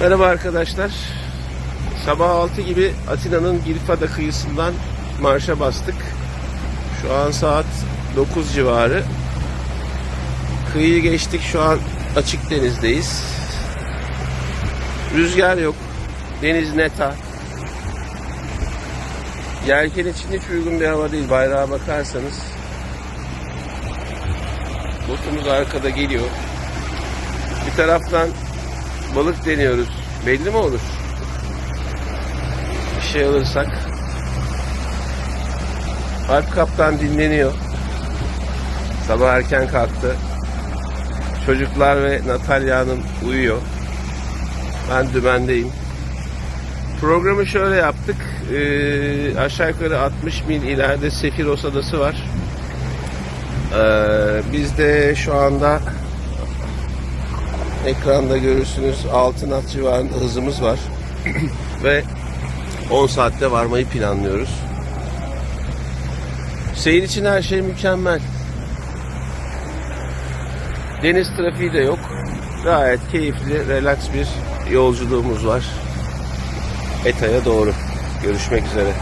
Merhaba arkadaşlar. Sabah 6 gibi Atina'nın Girfada kıyısından marşa bastık. Şu an saat 9 civarı. Kıyıyı geçtik. Şu an açık denizdeyiz. Rüzgar yok. Deniz neta. Yelken için hiç uygun bir hava değil. Bayrağa bakarsanız. Botumuz arkada geliyor. Bir taraftan balık deniyoruz. Belli mi olur? Bir şey alırsak. Alp kaptan dinleniyor. Sabah erken kalktı. Çocuklar ve Natalya Hanım uyuyor. Ben dümendeyim. Programı şöyle yaptık. Ee, aşağı yukarı 60 mil ileride Sefiros Adası var. Ee, biz de şu anda ekranda görürsünüz 6 knot civarında hızımız var. Ve 10 saatte varmayı planlıyoruz. Seyir için her şey mükemmel. Deniz trafiği de yok. Gayet keyifli, relax bir yolculuğumuz var. Eta'ya doğru. Görüşmek üzere.